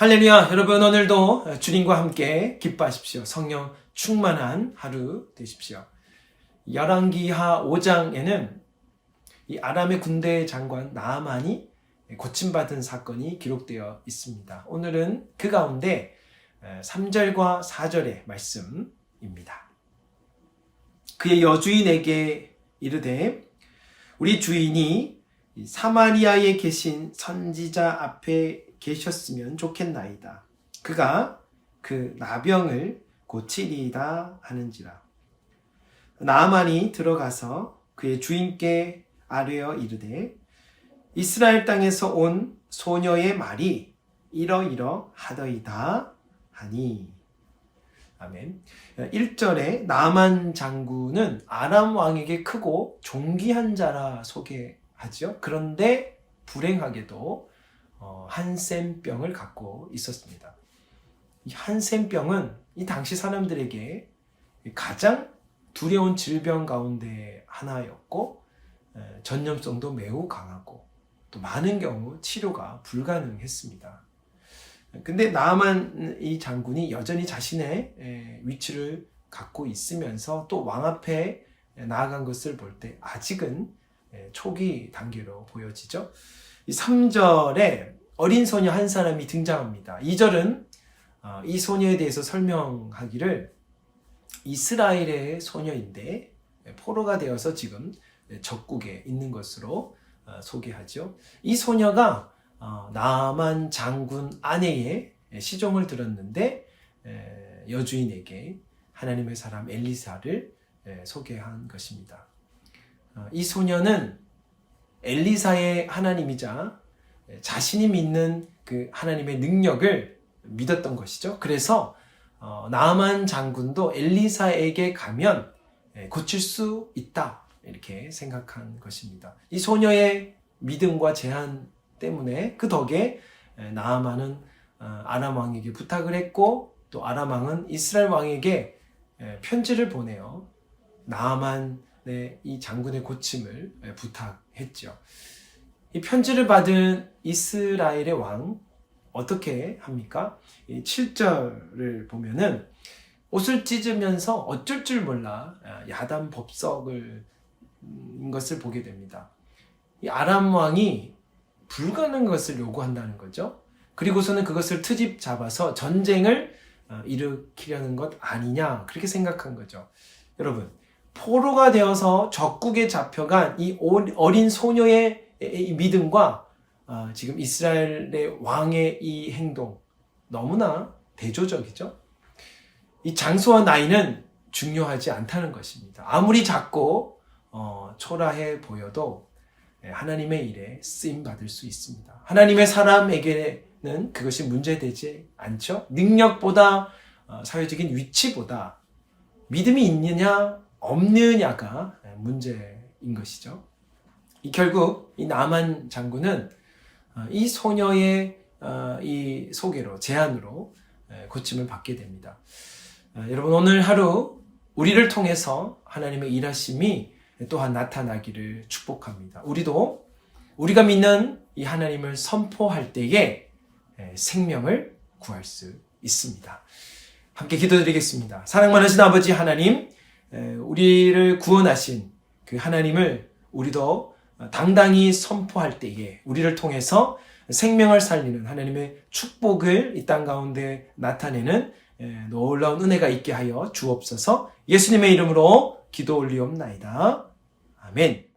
할렐루야, 여러분 오늘도 주님과 함께 기뻐하십시오. 성령 충만한 하루 되십시오. 열왕기하 5장에는 이 아람의 군대 장관 나아만이 고침받은 사건이 기록되어 있습니다. 오늘은 그 가운데 3절과 4절의 말씀입니다. 그의 여주인에게 이르되 우리 주인이 사마리아에 계신 선지자 앞에 계셨으면 좋겠나이다. 그가 그 나병을 고치리이다 하는지라. 나아만이 들어가서 그의 주인께 아뢰어 이르되 이스라엘 땅에서 온 소녀의 말이 이러이러 하더이다 하니 아멘. 1절에 나만 장군은 아람 왕에게 크고 존귀한 자라 소개하죠. 그런데 불행하게도 어, 한센병을 갖고 있었습니다. 이 한센병은 이 당시 사람들에게 가장 두려운 질병 가운데 하나였고 에, 전염성도 매우 강하고 또 많은 경우 치료가 불가능했습니다. 근데 나만 이 장군이 여전히 자신의 에, 위치를 갖고 있으면서 또 왕 앞에 나아간 것을 볼 때 아직은 에, 초기 단계로 보여지죠. 이 3절에 어린 소녀 한 사람이 등장합니다. 2절은 어, 이 소녀에 대해서 설명하기를 이스라엘의 소녀인데 포로가 되어서 지금 적국에 있는 것으로 어, 소개하죠. 이 소녀가 어, 나만 장군 아내의 시종을 들었는데 에, 여주인에게 하나님의 사람 엘리사를 에, 소개한 것입니다. 어, 이 소녀는 엘리사의 하나님이자 자신이 믿는 그 하나님의 능력을 믿었던 것이죠. 그래서 어, 나만 장군도 엘리사에게 가면 예, 고칠 수 있다 이렇게 생각한 것입니다. 이 소녀의 믿음과 제한 때문에 그 덕에 예, 나아만은 어, 아람 왕에게 부탁을 했고 또 아람 왕은 이스라엘 왕에게 예, 편지를 보내어 나아만의 이 장군의 고침을 예, 부탁했죠. 이 편지를 받은 이스라엘의 왕 어떻게 합니까? 7절을 보면은 옷을 찢으면서 어쩔 줄 몰라 아, 야단 법석을 인 것을 보게 됩니다. 이 아람 왕이 불가능한 것을 요구한다는 거죠. 그리고서는 그것을 트집 잡아서 전쟁을 어, 일으키려는 것 아니냐 그렇게 생각한 거죠. 여러분 포로가 되어서 적국에 잡혀간 이 어린 소녀의 이 믿음과 어, 지금 이스라엘의 왕의 이 행동 너무나 대조적이죠. 이 장소와 나이는 중요하지 않다는 것입니다. 아무리 작고 어, 초라해 보여도 예, 하나님의 일에 쓰임 받을 수 있습니다. 하나님의 사람에게는 그것이 문제되지 않죠. 능력보다 어, 사회적인 위치보다 믿음이 있느냐 없느냐가 문제인 것이죠. 이 결국 이 나만 장군은 어, 이 소녀의 어, 이 소개로 제안으로 고침을 받게 됩니다. 어, 여러분 오늘 하루 우리를 통해서 하나님의 일하심이 또한 나타나기를 축복합니다. 우리도 우리가 믿는 이 하나님을 선포할 때에 생명을 구할 수 있습니다. 함께 기도드리겠습니다. 사랑 많으신 아버지 하나님, 우리를 구원하신 그 하나님을 우리도 당당히 선포할 때에 우리를 통해서 생명을 살리는 하나님의 축복을 이 땅 가운데 나타내는 놀라운 은혜가 있게 하여 주옵소서 예수님의 이름으로 기도 올리옵나이다. 아멘.